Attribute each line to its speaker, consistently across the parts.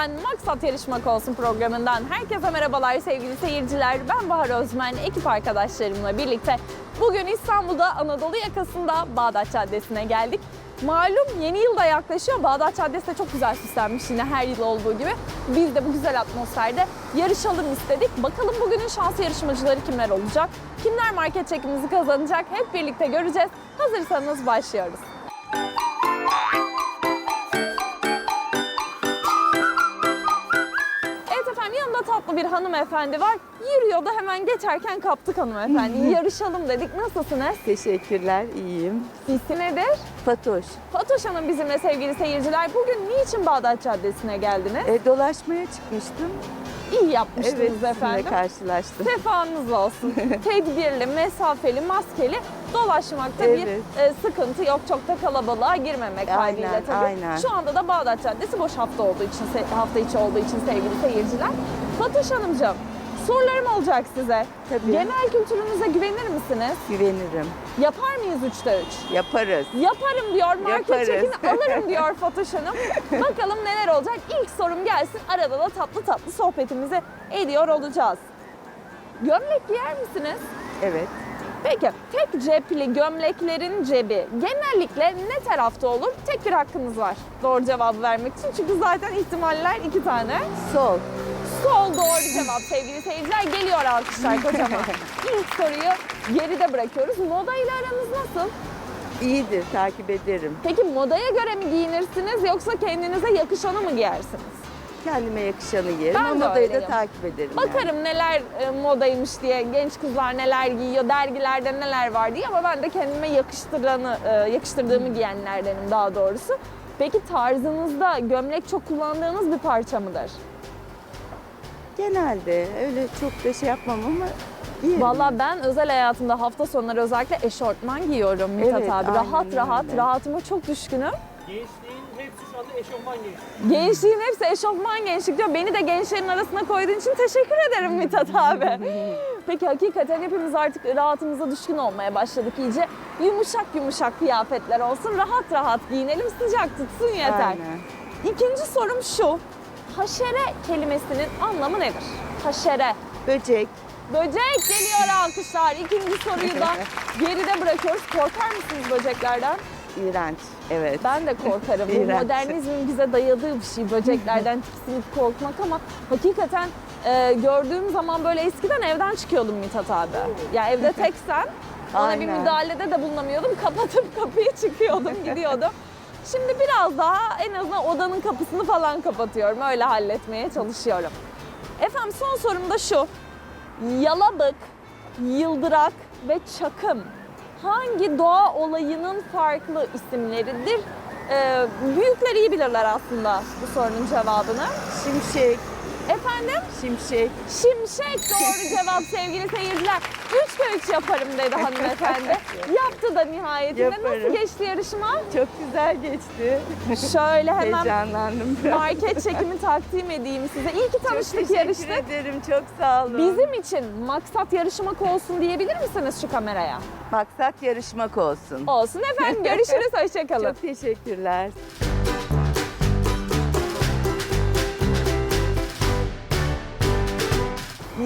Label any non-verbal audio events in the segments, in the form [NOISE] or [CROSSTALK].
Speaker 1: adresinden Maksat Yarışmak Olsun programından herkese merhabalar sevgili seyirciler. Ben Bahar Özmen, ekip arkadaşlarımla birlikte bugün İstanbul'da Anadolu yakasında Bağdat Caddesi'ne geldik. Malum yeni yıl da yaklaşıyor. Bağdat Caddesi de çok güzel süslenmiş yine her yıl olduğu gibi. Biz de bu güzel atmosferde yarışalım istedik. Bakalım bugünün şanslı yarışmacıları kimler olacak? Kimler market çekimizi kazanacak? Hep birlikte göreceğiz. Hazırsanız başlıyoruz. Tatlı bir hanımefendi var. Yürüyor da hemen geçerken kaptık hanımefendi. [LAUGHS] Yarışalım dedik. Nasılsınız?
Speaker 2: Teşekkürler, iyiyim.
Speaker 1: İsmi nedir?
Speaker 2: Fatoş,
Speaker 1: Fatoş Hanım bizimle sevgili seyirciler. Bugün niçin Bağdat Caddesi'ne geldiniz?
Speaker 2: e, dolaşmaya çıkmıştım.
Speaker 1: İyi yapmışsınız
Speaker 2: Evet,
Speaker 1: efendim.
Speaker 2: karşılaştım.
Speaker 1: Sefanız olsun. [LAUGHS] Tedbirli, mesafeli, maskeli dolaşmakta bir
Speaker 2: Evet.
Speaker 1: e, sıkıntı yok. Çok da kalabalığa girmemek
Speaker 2: Aynen,
Speaker 1: kaydıyla tabii.
Speaker 2: aynen.
Speaker 1: Şu anda da Bağdat Caddesi boş hafta olduğu için, hafta içi olduğu için sevgili seyirciler. Fatoş Hanımcığım, sorularım olacak size.
Speaker 2: Tabii.
Speaker 1: Genel kültürünüze güvenir misiniz?
Speaker 2: Güvenirim.
Speaker 1: Yapar mıyız 3'te 3?
Speaker 2: Yaparız.
Speaker 1: Yaparım diyor, market
Speaker 2: Yaparız.
Speaker 1: çekini [LAUGHS] alırım diyor Fatoş Hanım. Bakalım neler olacak. İlk sorum gelsin. Arada da tatlı tatlı sohbetimizi ediyor olacağız. Gömlek giyer misiniz?
Speaker 2: Evet.
Speaker 1: Peki tek cepli gömleklerin cebi genellikle ne tarafta olur? Tek bir hakkınız var doğru cevabı vermek için. Çünkü zaten ihtimaller iki tane.
Speaker 2: Sol.
Speaker 1: Sol doğru cevap sevgili seyirciler. Geliyor alkışlar kocaman. [LAUGHS] İlk soruyu geride bırakıyoruz. Moda ile aranız nasıl?
Speaker 2: İyidir, takip ederim.
Speaker 1: Peki modaya göre mi giyinirsiniz yoksa kendinize yakışanı mı giyersiniz?
Speaker 2: Kendime yakışanı giyerim
Speaker 1: Ben
Speaker 2: ama modayı da takip ederim. yani.
Speaker 1: Bakarım neler e, modaymış diye, genç kızlar neler giyiyor, dergilerde neler var diye ama ben de kendime yakıştıranı, e, yakıştırdığımı giyenlerdenim daha doğrusu. Peki tarzınızda gömlek çok kullandığınız bir parça mıdır?
Speaker 2: Genelde öyle çok da şey yapmam ama giyerim.
Speaker 1: Valla ben özel hayatımda hafta sonları özellikle eşortman giyiyorum Mithat
Speaker 2: Evet,
Speaker 1: abi. Rahat
Speaker 2: aynen
Speaker 1: rahat,
Speaker 2: öyle.
Speaker 1: rahatıma çok düşkünüm.
Speaker 3: Gençliğin hepsi şu anda eşofman gençliği.
Speaker 1: Gençliğin hepsi eşofman gençlik diyor. Beni de gençlerin arasına koyduğun için teşekkür ederim Mithat abi. [LAUGHS] Peki hakikaten hepimiz artık rahatımıza düşkün olmaya başladık iyice. Yumuşak yumuşak kıyafetler olsun, rahat rahat giyinelim, sıcak tutsun yeter.
Speaker 2: Aynen.
Speaker 1: İkinci sorum şu. Haşere kelimesinin anlamı nedir? Haşere.
Speaker 2: Böcek.
Speaker 1: Böcek geliyor alkışlar. İkinci soruyu da [LAUGHS] geride bırakıyoruz. Korkar mısınız böceklerden?
Speaker 2: iğrenç. Evet.
Speaker 1: Ben de korkarım. Bu [LAUGHS] modernizmin bize dayadığı bir şey böceklerden [LAUGHS] tiksinip korkmak ama hakikaten e, gördüğüm zaman böyle eskiden evden çıkıyordum Mithat abi. Ya evde teksen ona bir
Speaker 2: Aynen.
Speaker 1: müdahalede de bulunamıyordum. Kapatıp kapıyı çıkıyordum, gidiyordum. Şimdi biraz daha en azından odanın kapısını falan kapatıyorum. Öyle halletmeye çalışıyorum. Efendim son sorum da şu. Yalabık, yıldırak ve çakım hangi doğa olayının farklı isimleridir? Ee, büyükler iyi bilirler aslında bu sorunun cevabını.
Speaker 2: Şimşek.
Speaker 1: Efendim?
Speaker 2: Şimşek.
Speaker 1: Şimşek doğru cevap sevgili seyirciler. Üç ve üç yaparım dedi hanımefendi. [LAUGHS] Yaptı da nihayetinde. Nasıl
Speaker 2: Yaparım.
Speaker 1: geçti yarışma?
Speaker 2: Çok güzel geçti.
Speaker 1: Şöyle [LAUGHS] hemen
Speaker 2: Heyecanlandım biraz.
Speaker 1: market çekimi takdim edeyim size. İyi ki
Speaker 2: Çok
Speaker 1: tanıştık,
Speaker 2: teşekkür
Speaker 1: yarıştık.
Speaker 2: ederim. Çok sağ olun.
Speaker 1: Bizim için maksat yarışmak olsun diyebilir misiniz şu kameraya?
Speaker 2: Maksat yarışmak olsun.
Speaker 1: Olsun efendim. [LAUGHS] Görüşürüz. Hoşçakalın.
Speaker 2: Çok teşekkürler.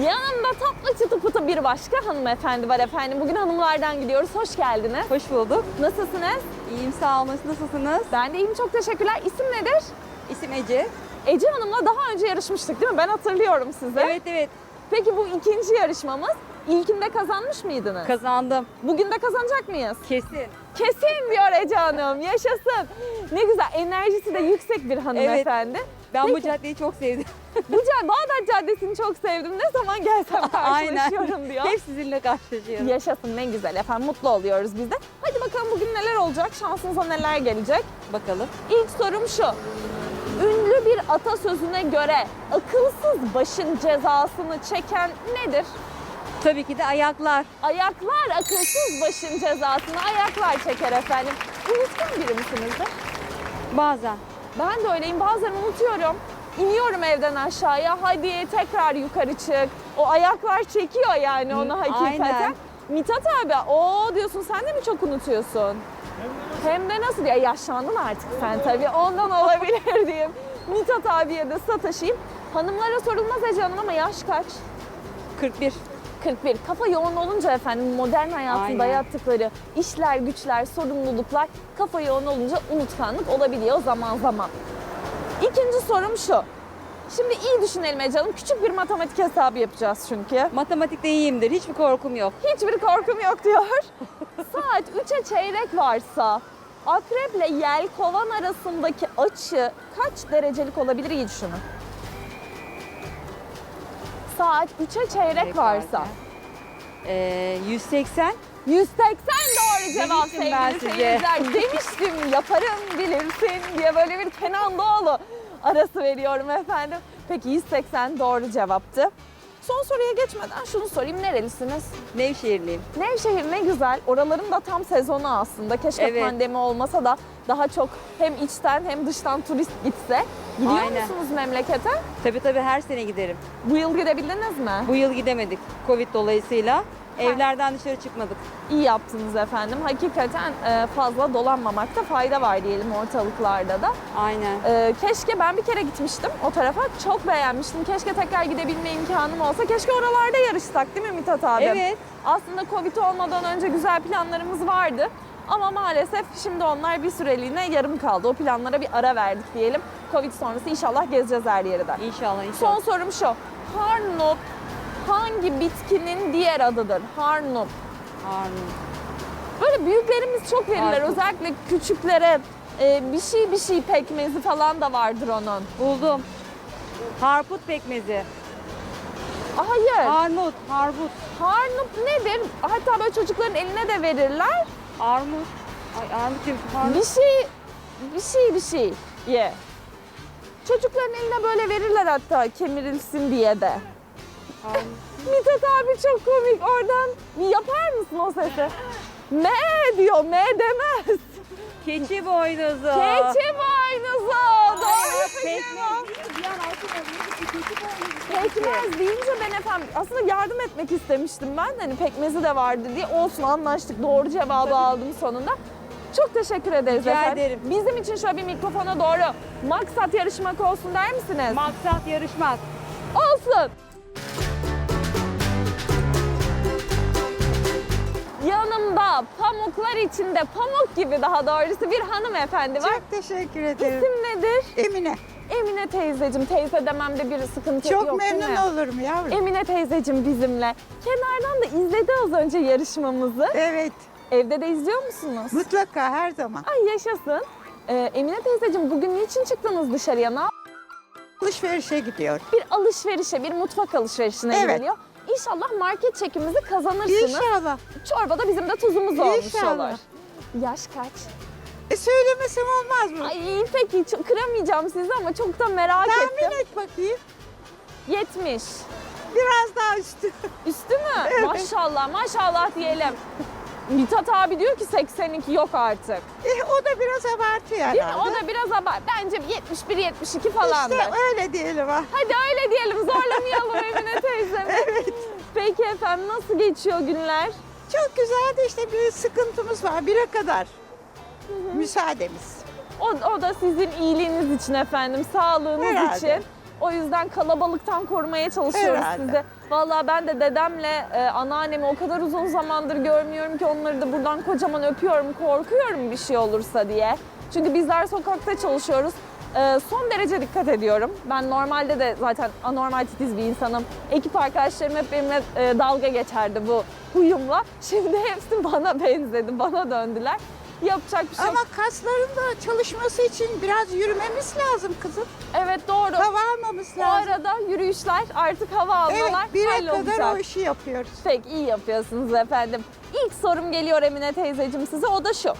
Speaker 1: Yanımda tatlı çıtı pıtı bir başka hanımefendi var efendim. Bugün hanımlardan gidiyoruz. Hoş geldiniz.
Speaker 4: Hoş bulduk.
Speaker 1: Nasılsınız?
Speaker 4: İyiyim sağ olun. Nasılsınız?
Speaker 1: Ben de iyiyim. Çok teşekkürler. İsim nedir?
Speaker 4: İsim Ece.
Speaker 1: Ece Hanım'la daha önce yarışmıştık değil mi? Ben hatırlıyorum sizi.
Speaker 4: Evet evet
Speaker 1: Peki bu ikinci yarışmamız. İlkinde kazanmış mıydınız?
Speaker 4: kazandım.
Speaker 1: Bugün de kazanacak mıyız?
Speaker 4: Kesin.
Speaker 1: Kesin diyor Ece Hanım. Yaşasın. Ne güzel. Enerjisi de yüksek bir hanımefendi.
Speaker 4: Ben bu
Speaker 1: Peki.
Speaker 4: caddeyi çok sevdim.
Speaker 1: Bu cad Bağdat Caddesi'ni çok sevdim. Ne zaman gelsem [LAUGHS] karşılaşıyorum diyor.
Speaker 4: Hep sizinle karşılaşıyorum.
Speaker 1: Yaşasın ne güzel efendim mutlu oluyoruz biz de. Hadi bakalım bugün neler olacak, şansınıza neler gelecek.
Speaker 4: Bakalım.
Speaker 1: İlk sorum şu. Ünlü bir atasözüne göre akılsız başın cezasını çeken nedir?
Speaker 4: Tabii ki de ayaklar.
Speaker 1: Ayaklar akılsız başın cezasını ayaklar çeker efendim. Unutkan biri misinizdir?
Speaker 4: Bazen.
Speaker 1: Ben de öyleyim. Bazen unutuyorum. İniyorum evden aşağıya. Hadi tekrar yukarı çık. O ayaklar çekiyor yani onu
Speaker 4: Hı,
Speaker 1: hakikaten.
Speaker 4: aynen.
Speaker 1: Mithat abi o diyorsun sen de mi çok unutuyorsun? Hem de nasıl ya yaşlandın artık sen tabii ondan [LAUGHS] olabilir diyeyim. Mithat abiye de sataşayım. Hanımlara sorulmaz Ece Hanım ama yaş kaç?
Speaker 4: 41.
Speaker 1: 41. Kafa yoğun olunca efendim modern hayatın
Speaker 4: Aynen.
Speaker 1: dayattıkları işler, güçler, sorumluluklar kafa yoğun olunca unutkanlık olabiliyor zaman zaman. İkinci sorum şu. Şimdi iyi düşünelim Ece. Küçük bir matematik hesabı yapacağız çünkü.
Speaker 4: Matematikte iyiyimdir. Hiçbir korkum yok.
Speaker 1: Hiçbir korkum yok diyor. [LAUGHS] Saat 3'e çeyrek varsa akreple yelkovan arasındaki açı kaç derecelik olabilir iyi düşünün. Saat 3'e çeyrek varsa.
Speaker 4: Ee, 180.
Speaker 1: 180 doğru cevap
Speaker 4: Demiştim ben
Speaker 1: sevgili
Speaker 4: size.
Speaker 1: seyirciler. [LAUGHS] Demiştim yaparım bilirsin diye böyle bir Kenan Doğulu arası veriyorum efendim. Peki 180 doğru cevaptı. Son soruya geçmeden şunu sorayım. Nerelisiniz?
Speaker 4: Nevşehirliyim.
Speaker 1: Nevşehir ne güzel. Oraların da tam sezonu aslında. Keşke
Speaker 4: Evet.
Speaker 1: pandemi olmasa da daha çok hem içten hem dıştan turist gitse. Gidiyor
Speaker 4: Aynen.
Speaker 1: musunuz memlekete?
Speaker 4: Tabii tabii her sene giderim.
Speaker 1: Bu yıl gidebildiniz mi?
Speaker 4: Bu yıl gidemedik Covid dolayısıyla. Evlerden dışarı çıkmadık.
Speaker 1: İyi yaptınız efendim. Hakikaten e, fazla dolanmamakta fayda var diyelim ortalıklarda da.
Speaker 4: Aynen.
Speaker 1: E, keşke ben bir kere gitmiştim o tarafa. Çok beğenmiştim. Keşke tekrar gidebilme imkanım olsa. Keşke oralarda yarışsak değil mi Mithat abi?
Speaker 4: Evet.
Speaker 1: Aslında Covid olmadan önce güzel planlarımız vardı. Ama maalesef şimdi onlar bir süreliğine yarım kaldı. O planlara bir ara verdik diyelim. Covid sonrası inşallah gezeceğiz her yeri de.
Speaker 4: İnşallah inşallah.
Speaker 1: Son sorum şu. Harnup hangi bitkinin diğer adıdır? Harnup.
Speaker 4: Harun.
Speaker 1: Böyle büyüklerimiz çok verirler.
Speaker 4: Harnup.
Speaker 1: Özellikle küçüklere e, bir şey bir şey pekmezi falan da vardır onun.
Speaker 4: Buldum. Harput pekmezi.
Speaker 1: Hayır.
Speaker 4: Armut, harbut,
Speaker 1: Harnup nedir? Hatta böyle çocukların eline de verirler.
Speaker 4: armut. Ay armut diyorum. Harmut.
Speaker 1: Bir şey, bir şey, bir şey ye. Çocukların eline böyle verirler hatta kemirilsin diye de. Mithat abi çok komik oradan yapar mısın o sesi? Me diyor, me demez.
Speaker 4: Keçi boynuzu.
Speaker 1: Keçi boynuzu. Doğru cevap. Pekmez deyince ben efendim aslında yardım etmek istemiştim ben. Hani pekmezi de vardı diye olsun anlaştık. Doğru cevabı aldım sonunda. Çok teşekkür ederiz
Speaker 4: Rica
Speaker 1: efendim.
Speaker 4: ederim.
Speaker 1: Bizim için şöyle bir mikrofona doğru maksat yarışmak olsun der misiniz?
Speaker 4: Maksat yarışmak.
Speaker 1: olsun. Pamuklar içinde pamuk gibi daha doğrusu bir hanımefendi var.
Speaker 5: Çok teşekkür ederim.
Speaker 1: İsim nedir?
Speaker 5: Emine.
Speaker 1: Emine teyzecim. Teyze dememde bir sıkıntı
Speaker 5: Çok
Speaker 1: yok değil
Speaker 5: memnun
Speaker 1: mi?
Speaker 5: olurum yavrum.
Speaker 1: Emine teyzecim bizimle. Kenardan da izledi az önce yarışmamızı.
Speaker 5: Evet.
Speaker 1: Evde de izliyor musunuz?
Speaker 5: Mutlaka her zaman.
Speaker 1: Ay yaşasın. Ee, Emine teyzecim bugün niçin çıktınız dışarıya? Ne
Speaker 5: Alışverişe gidiyor.
Speaker 1: Bir alışverişe, bir mutfak alışverişine
Speaker 5: Evet.
Speaker 1: gidiliyor. İnşallah market çekimizi kazanırsınız.
Speaker 5: İnşallah.
Speaker 1: Çorbada bizim de tuzumuz olmuş
Speaker 5: İnşallah.
Speaker 1: olur. Yaş kaç?
Speaker 5: E söylemesem olmaz mı?
Speaker 1: Ay peki çok kıramayacağım sizi ama çok da merak ettim.
Speaker 5: Tahmin et bakayım.
Speaker 1: 70.
Speaker 5: Biraz daha üstü. [LAUGHS]
Speaker 1: Üstü mü? Maşallah maşallah diyelim. Mithat abi diyor ki 82 yok artık.
Speaker 5: E, o da biraz abartıyor
Speaker 1: Değil mi? O da biraz abart. Bence 71-72 falandır.
Speaker 5: İşte öyle diyelim ha.
Speaker 1: Hadi öyle diyelim zorlamayalım [LAUGHS] Emine.
Speaker 5: Evet.
Speaker 1: Efendim nasıl geçiyor günler?
Speaker 5: Çok güzel de işte bir sıkıntımız var. Bire kadar. Müsaademiz.
Speaker 1: O, o da sizin iyiliğiniz için efendim, sağlığınız
Speaker 5: Herhalde.
Speaker 1: için. O yüzden kalabalıktan korumaya çalışıyoruz
Speaker 5: Herhalde.
Speaker 1: sizi. Vallahi ben de dedemle e, anneannemi o kadar uzun zamandır görmüyorum ki onları da buradan kocaman öpüyorum, korkuyorum bir şey olursa diye. Çünkü bizler sokakta çalışıyoruz. E, son derece dikkat ediyorum. Ben normalde de zaten anormal titiz bir insanım. Ekip arkadaşlarım hep benimle e, dalga geçerdi bu huyumla. Şimdi hepsi [LAUGHS] bana benzedi, bana döndüler. Yapacak bir şey yok.
Speaker 5: Ama kasların da çalışması için biraz yürümemiz lazım kızım.
Speaker 1: Evet doğru.
Speaker 5: Hava almamız
Speaker 1: Bu
Speaker 5: lazım.
Speaker 1: arada yürüyüşler artık hava almalar
Speaker 5: Evet, bire kadar o işi yapıyoruz.
Speaker 1: Pek iyi yapıyorsunuz efendim. İlk sorum geliyor Emine teyzeciğim size o da şu.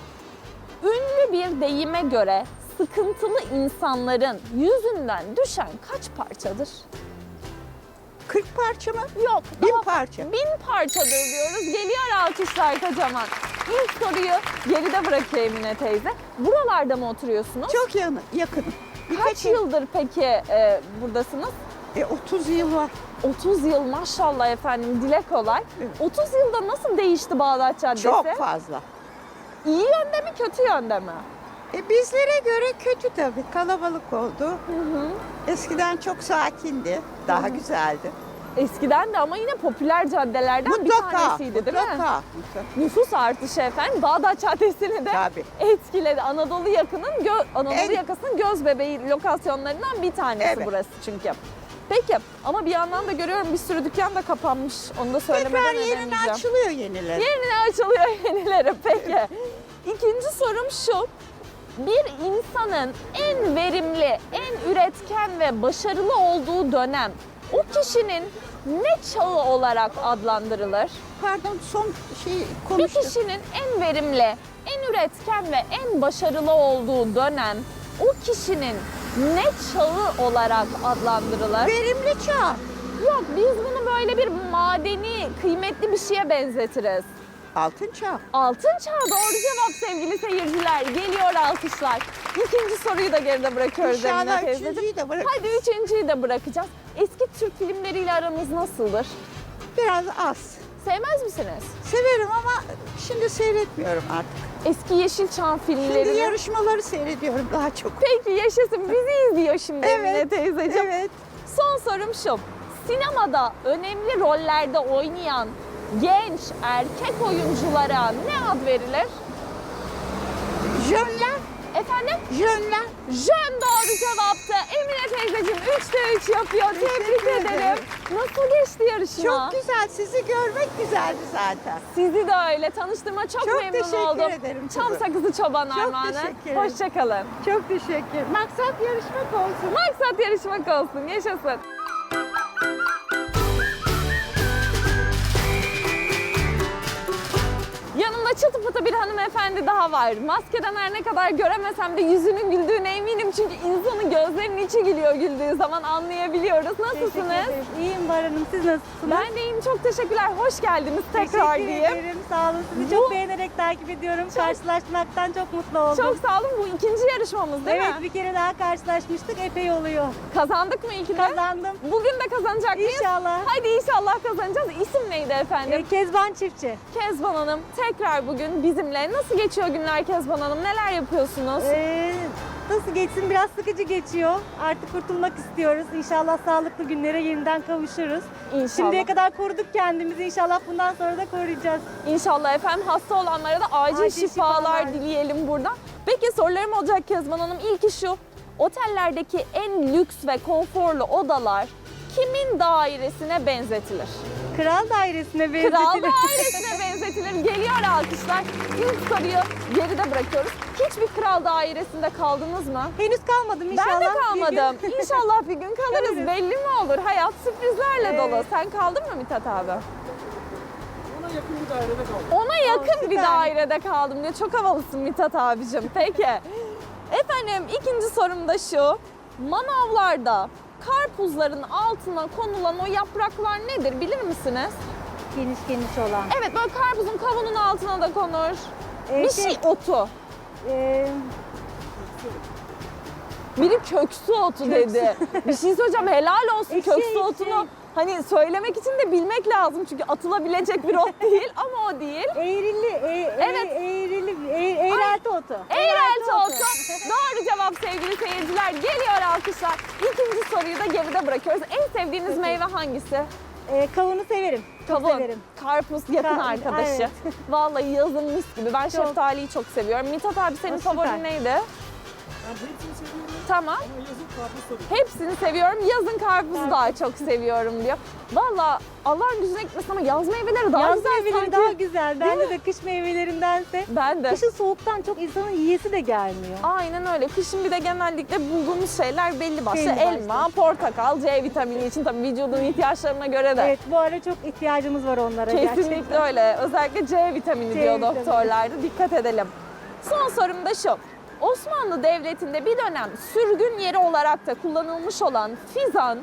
Speaker 1: Ünlü bir deyime göre sıkıntılı insanların yüzünden düşen kaç parçadır?
Speaker 5: 40 parça mı?
Speaker 1: Yok.
Speaker 5: Bin
Speaker 1: daha
Speaker 5: parça.
Speaker 1: Bin parçadır diyoruz. Geliyor alkışlar kocaman. İlk soruyu geride bırakıyor Emine teyze. Buralarda mı oturuyorsunuz?
Speaker 5: Çok yanı, yakınım.
Speaker 1: Kaç yıldır peki e, buradasınız?
Speaker 5: E, 30 yıl var.
Speaker 1: 30 yıl maşallah efendim dile kolay.
Speaker 5: Evet.
Speaker 1: 30 yılda nasıl değişti Bağdat Caddesi?
Speaker 5: Çok fazla.
Speaker 1: İyi yönde mi kötü yönde mi?
Speaker 5: E, bizlere göre kötü tabii. Kalabalık oldu. Eskiden çok sakindi. Daha güzeldi.
Speaker 1: Eskiden de ama yine popüler caddelerden bir
Speaker 5: Mutlaka.
Speaker 1: tanesiydi değil mi?
Speaker 5: mutlaka.
Speaker 1: Nüfus artışı efendim Bağdat Caddesi'ni de
Speaker 5: Tabii.
Speaker 1: etkiledi. Anadolu yakının gö- Anadolu
Speaker 5: En-
Speaker 1: yakasının göz bebeği lokasyonlarından bir tanesi
Speaker 5: Evet.
Speaker 1: burası çünkü. Peki ama bir yandan da görüyorum bir sürü dükkan da kapanmış. Onu da söylemeden
Speaker 5: Tekrar
Speaker 1: edemeyeceğim.
Speaker 5: açılıyor yenileri.
Speaker 1: Yerine açılıyor [LAUGHS] yenileri. Peki. [LAUGHS] İkinci sorum şu. Bir insanın en verimli, en üretken ve başarılı olduğu dönem o kişinin ne çağı olarak adlandırılır?
Speaker 5: Pardon son şey
Speaker 1: Bir
Speaker 5: konuştuk.
Speaker 1: kişinin en verimli, en üretken ve en başarılı olduğu dönem o kişinin ne çağı olarak adlandırılır?
Speaker 5: Verimli çağ.
Speaker 1: Yok biz bunu böyle bir madeni, kıymetli bir şeye benzetiriz.
Speaker 5: Altın çağ.
Speaker 1: Altın çağ doğru cevap sevgili seyirciler. Geliyor alkışlar. İkinci soruyu da geride bırakıyoruz Emine
Speaker 5: İnşallah
Speaker 1: teyzeciğim.
Speaker 5: üçüncüyü de bırak.
Speaker 1: Hadi üçüncüyü de bırakacağız. Eski Türk filmleriyle aranız nasıldır?
Speaker 5: Biraz az.
Speaker 1: Sevmez misiniz?
Speaker 5: Severim ama şimdi seyretmiyorum artık.
Speaker 1: Eski Yeşilçam
Speaker 5: Şimdi
Speaker 1: filmlerini.
Speaker 5: yarışmaları seyrediyorum daha çok.
Speaker 1: Peki yaşasın bizi izliyor şimdi Emine teyzeciğim.
Speaker 5: Evet.
Speaker 1: Son sorum şu. Sinemada önemli rollerde oynayan genç erkek oyunculara ne ad verilir?
Speaker 5: Jönler,
Speaker 1: Efendim?
Speaker 5: jönler.
Speaker 1: Jön doğru cevaptı. Emine teyzeciğim 3'te 3 yapıyor. Tebrik
Speaker 5: Teşekkür
Speaker 1: ederim.
Speaker 5: ederim.
Speaker 1: Nasıl geçti yarışma?
Speaker 5: Çok güzel. Sizi görmek güzeldi zaten.
Speaker 1: Sizi de öyle. Tanıştığıma çok,
Speaker 5: Çok
Speaker 1: memnun
Speaker 5: teşekkür
Speaker 1: oldum.
Speaker 5: ederim
Speaker 1: Çam
Speaker 5: kızım.
Speaker 1: sakızı çoban
Speaker 5: Çok
Speaker 1: armağanı.
Speaker 5: teşekkür ederim.
Speaker 1: Hoşçakalın.
Speaker 5: Çok teşekkür. Maksat yarışmak olsun.
Speaker 1: Maksat yarışmak olsun. Yaşasın. Çıtı pıtı bir hanımefendi daha var. Maskeden her ne kadar göremesem de yüzünün güldüğüne eminim. Çünkü insanın gözlerinin içi gülüyor güldüğü zaman anlayabiliyoruz. Nasılsınız?
Speaker 6: İyiyim Bahar Hanım. Siz nasılsınız?
Speaker 1: Ben de iyiyim. Çok teşekkürler. Hoş geldiniz tekrar
Speaker 6: Teşekkür
Speaker 1: diyeyim.
Speaker 6: ederim. Sağ olun. Sizi
Speaker 1: Bu-
Speaker 6: çok beğenerek takip ediyorum. Karşılaşmaktan çok mutlu oldum.
Speaker 1: Çok sağ olun. Bu ikinci yarışmamız değil
Speaker 6: evet
Speaker 1: mi?
Speaker 6: bir kere daha karşılaşmıştık. Epey oluyor.
Speaker 1: Kazandık mı ilkini?
Speaker 6: Kazandım.
Speaker 1: Bugün de kazanacak mıyız?
Speaker 6: İnşallah.
Speaker 1: Hadi inşallah kazanacağız. İsim neydi efendim?
Speaker 6: Ee, Kezban Çiftçi.
Speaker 1: Kezban Hanım tekrar bugün bizimle. Nasıl geçiyor günler Kezban Hanım? Neler yapıyorsunuz?
Speaker 6: Ee, nasıl geçsin? Biraz sıkıcı geçiyor. Artık kurtulmak istiyoruz. İnşallah sağlıklı günlere yeniden kavuşuruz.
Speaker 1: İnşallah.
Speaker 6: Şimdiye kadar koruduk kendimizi. İnşallah bundan sonra da koruyacağız.
Speaker 1: İnşallah efendim hasta olanlara da acil,
Speaker 6: Acil
Speaker 1: şifalar,
Speaker 6: şifalar.
Speaker 1: dileyelim buradan. Peki sorularım olacak Kezban Hanım. İlki şu. Otellerdeki en lüks ve konforlu odalar kimin dairesine benzetilir?
Speaker 6: Kral dairesine benzetilir.
Speaker 1: Kral dairesine benzetilir. Geliyor alkışlar. İlk soruyu geride bırakıyoruz. Hiçbir kral dairesinde kaldınız mı?
Speaker 6: Henüz kalmadım inşallah.
Speaker 1: Ben de
Speaker 6: bir gün.
Speaker 1: kalmadım. [LAUGHS] İnşallah bir gün kalırız.
Speaker 6: Kalırız.
Speaker 1: Belli mi olur? Hayat sürprizlerle
Speaker 6: Evet.
Speaker 1: dolu. Sen kaldın mı Mithat abi?
Speaker 3: Ona yakın bir dairede kaldım.
Speaker 1: Ona yakın bir
Speaker 6: süper.
Speaker 1: dairede kaldım diyor. Çok havalısın Mithat abicim. Peki. Efendim ikinci sorum da şu. Manavlarda karpuzların altına konulan o yapraklar nedir bilir misiniz?
Speaker 6: Geniş geniş olan.
Speaker 1: Evet böyle karpuzun kavunun altına da konur.
Speaker 6: Ee,
Speaker 1: bir şey otu.
Speaker 6: Ee,
Speaker 1: Biri köksü otu dedi. bir şey söyleyeceğim helal olsun
Speaker 6: Ekşi,
Speaker 1: köksü
Speaker 6: ekşi.
Speaker 1: otunu. Hani söylemek için de bilmek lazım çünkü atılabilecek bir ot [LAUGHS] değil ama o değil.
Speaker 6: Eğrili, e,
Speaker 1: Evet.
Speaker 6: e, eğrili, e, eğrelti otu.
Speaker 1: Eğrelti otu. Doğru cevap sevgili seyirciler. Geliyor alkışlar. İkinci soruyu da geride bırakıyoruz. En sevdiğiniz meyve hangisi?
Speaker 6: E, kavunu severim. Çok
Speaker 1: Kavun.
Speaker 6: severim.
Speaker 1: Karpuz yakın
Speaker 6: Ka-
Speaker 1: arkadaşı.
Speaker 6: evet. [LAUGHS]
Speaker 1: Vallahi yazın mis gibi. Ben şeftaliyi çok seviyorum. Mithat abi senin
Speaker 6: O süper.
Speaker 1: favorin neydi?
Speaker 3: Ben hepsini seviyorum
Speaker 1: Tamam.
Speaker 3: ama yazın.
Speaker 1: Hepsini seviyorum. Yazın karpuzu daha çok seviyorum diyor. Valla Allah'ın gücüne gitmesin ama yaz meyveleri daha
Speaker 6: Yaz
Speaker 1: güzel
Speaker 6: meyveleri
Speaker 1: sanki.
Speaker 6: daha güzel. Bence de kış meyvelerindense.
Speaker 1: Ben de.
Speaker 6: Kışın soğuktan çok insanın yiyesi de gelmiyor.
Speaker 1: Aynen öyle. Kışın bir de genellikle bulduğumuz şeyler belli başlı.
Speaker 6: Belli başlı.
Speaker 1: Elma, portakal, C vitamini için tabii vücudun ihtiyaçlarına göre de.
Speaker 6: Evet bu ara çok ihtiyacımız var onlara
Speaker 1: Kesinlikle
Speaker 6: gerçekten.
Speaker 1: öyle. Özellikle C vitamini
Speaker 6: C
Speaker 1: diyor
Speaker 6: vitamini.
Speaker 1: doktorlar da. Dikkat edelim. Son sorum da şu. Osmanlı Devleti'nde bir dönem sürgün yeri olarak da kullanılmış olan Fizan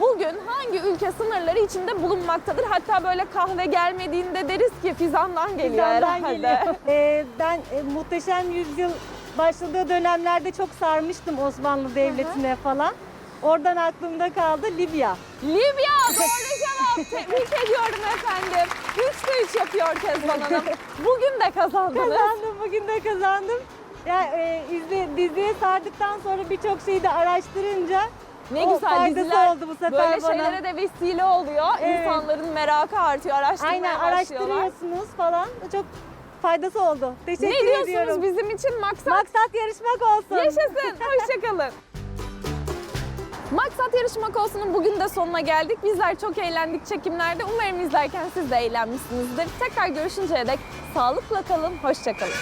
Speaker 1: bugün hangi ülke sınırları içinde bulunmaktadır? Hatta böyle kahve gelmediğinde deriz ki Fizan'dan geliyor
Speaker 6: Bizden
Speaker 1: herhalde.
Speaker 6: geliyor. [LAUGHS] Ee, ben e, muhteşem yüzyıl başladığı dönemlerde çok sarmıştım Osmanlı Devleti'ne falan. Oradan aklımda kaldı Libya.
Speaker 1: Libya [LAUGHS] doğru cevap. Tebrik ediyorum efendim. 3'te 3 yapıyor Kezban Hanım. [LAUGHS] Bugün de kazandınız.
Speaker 6: Kazandım bugün de kazandım. Ya e, izle, diziye sardıktan sonra birçok şeyi de araştırınca
Speaker 1: Ne
Speaker 6: o
Speaker 1: güzel
Speaker 6: faydası
Speaker 1: diziler
Speaker 6: oldu bu sefer
Speaker 1: böyle
Speaker 6: bana.
Speaker 1: şeylere de vesile oluyor.
Speaker 6: Evet.
Speaker 1: İnsanların merakı artıyor, araştırmaya
Speaker 6: Aynen
Speaker 1: başlıyorlar.
Speaker 6: araştırıyorsunuz falan. Çok faydası oldu. Teşekkür
Speaker 1: Ne diyorsunuz
Speaker 6: ediyorum.
Speaker 1: bizim için maksat?
Speaker 6: Maksat yarışmak olsun.
Speaker 1: Yaşasın, [LAUGHS] hoşçakalın. Maksat Yarışmak Olsun'un bugün de sonuna geldik. Bizler çok eğlendik çekimlerde. Umarım izlerken siz de eğlenmişsinizdir. Tekrar görüşünceye dek sağlıkla kalın, hoşçakalın.